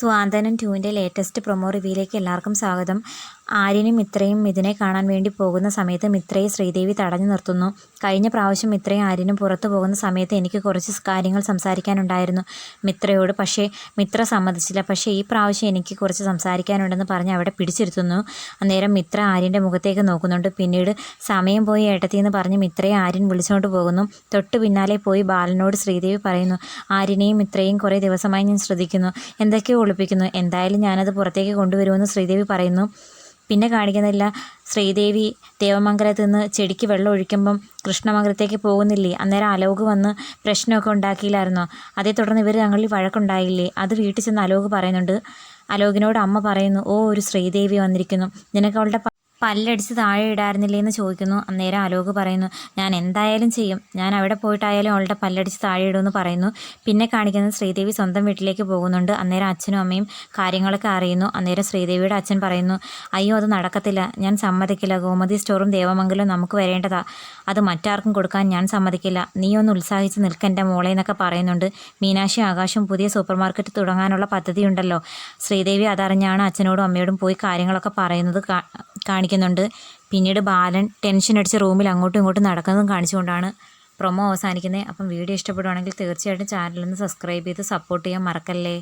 സ്വാന്തനം ടുവിന്റെ latest promo റിവ്യൂയിലേക്ക് എല്ലാവർക്കും സ്വാഗതം. ആര്യനും മിത്രയും മിഥുനെ കാണാൻ വേണ്ടി പോകുന്ന സമയത്ത് മിത്രയെ ശ്രീദേവി തടഞ്ഞു നിർത്തുന്നു. കഴിഞ്ഞ പ്രാവശ്യം മിത്രയും ആര്യനും പുറത്തു പോകുന്ന സമയത്ത് എനിക്ക് കുറച്ച് കാര്യങ്ങൾ സംസാരിക്കാനുണ്ടായിരുന്നു. മിത്രയോട് പക്ഷേ മിത്ര സമ്മതിച്ചില്ല. പക്ഷേ ഈ പ്രാവശ്യം എനിക്ക് കുറച്ച് സംസാരിക്കാനുണ്ടെന്ന് പറഞ്ഞ് അവിടെ പിടിച്ചിരുത്തുന്നു. അന്നേരം മിത്ര ആര്യന്റെ മുഖത്തേക്ക് നോക്കുന്നുണ്ട്. പിന്നീട് സമയം പോയി ഏട്ടത്തി എന്ന് പറഞ്ഞ് മിത്രയെ ആര്യൻ വിളിച്ചുകൊണ്ട് പോകുന്നു. തൊട്ട് പിന്നാലെ പോയി ബാലനോട് ശ്രീദേവി പറയുന്നു ആര്യനെയും മിത്രയും കുറേ ദിവസമായി ഞാൻ ശ്രദ്ധിക്കുന്നു. എന്തൊക്കെയോ ഒളിപ്പിക്കുന്നു. എന്തായാലും ഞാനത് പുറത്തേക്ക് കൊണ്ടുവരുമെന്ന് ശ്രീദേവി പറയുന്നു. പിന്നെ കാണിക്കുന്നില്ല. ശ്രീദേവി ദേവമംഗലത്ത് നിന്ന് ചെടിക്ക് വെള്ളം ഒഴിക്കുമ്പം കൃഷ്ണമംഗലത്തേക്ക് പോകുന്നില്ലേ? അന്നേരം അലോക് വന്ന് പ്രശ്നമൊക്കെ ഉണ്ടാക്കിയില്ലായിരുന്നോ? അതേ തുടർന്ന് ഇവർ തങ്ങളിൽ വഴക്കുണ്ടായില്ലേ? അത് വീട്ടിൽ ചെന്ന് അലോക് പറയുന്നുണ്ട്. അലോകിനോട് അമ്മ പറയുന്നു ഓ ഒരു ശ്രീദേവി വന്നിരിക്കുന്നു. നിനക്ക് അവളുടെ പല്ലടിച്ച് താഴെ ഇടായിരുന്നില്ലേ എന്ന് ചോദിക്കുന്നു. അന്നേരം അലോക് പറയുന്നു ഞാൻ എന്തായാലും ചെയ്യും. ഞാൻ അവിടെ പോയിട്ടായാലും അവളുടെ പല്ലടിച്ച് താഴെ ഇടുമെന്ന് പറയുന്നു. പിന്നെ കാണിക്കുന്നത് ശ്രീദേവി സ്വന്തം വീട്ടിലേക്ക് പോകുന്നുണ്ട്. അന്നേരം അച്ഛനും അമ്മയും കാര്യങ്ങളൊക്കെ അറിയുന്നു. അന്നേരം ശ്രീദേവിയുടെ അച്ഛൻ പറയുന്നു അയ്യോ അത് നടക്കത്തില്ല. ഞാൻ സമ്മതിക്കില്ല. ഗോമതി സ്റ്റോറും ദേവമംഗലവും നമുക്ക് വരേണ്ടതാ. അത് മറ്റാർക്കും കൊടുക്കാൻ ഞാൻ സമ്മതിക്കില്ല. നീ ഒന്ന് ഉത്സാഹിച്ച് നിൽക്കെന്റെ മോളെ എന്നൊക്കെ പറയുന്നുണ്ട്. മീനാക്ഷി ആകാശം പുതിയ സൂപ്പർ മാർക്കറ്റ് തുടങ്ങാനുള്ള പദ്ധതിയുണ്ടല്ലോ. ശ്രീദേവി അതറിഞ്ഞാണ് അച്ഛനോടും അമ്മയോടും പോയി കാര്യങ്ങളൊക്കെ പറയുന്നത് കാ- കാണിക്കുന്നുണ്ട്. പിന്നീട് ബാലൻ ടെൻഷൻ അടിച്ച് റൂമിൽ അങ്ങോട്ടും ഇങ്ങോട്ടും നടക്കുന്നതും കാണിച്ചുകൊണ്ടാണ് പ്രൊമോ അവസാനിക്കുന്നത്. അപ്പം വീഡിയോ ഇഷ്ടപ്പെടുവാണെങ്കിൽ തീർച്ചയായിട്ടും ചാനലൊന്ന് സബ്സ്ക്രൈബ് ചെയ്ത് സപ്പോർട്ട് ചെയ്യാൻ മറക്കല്ലേ?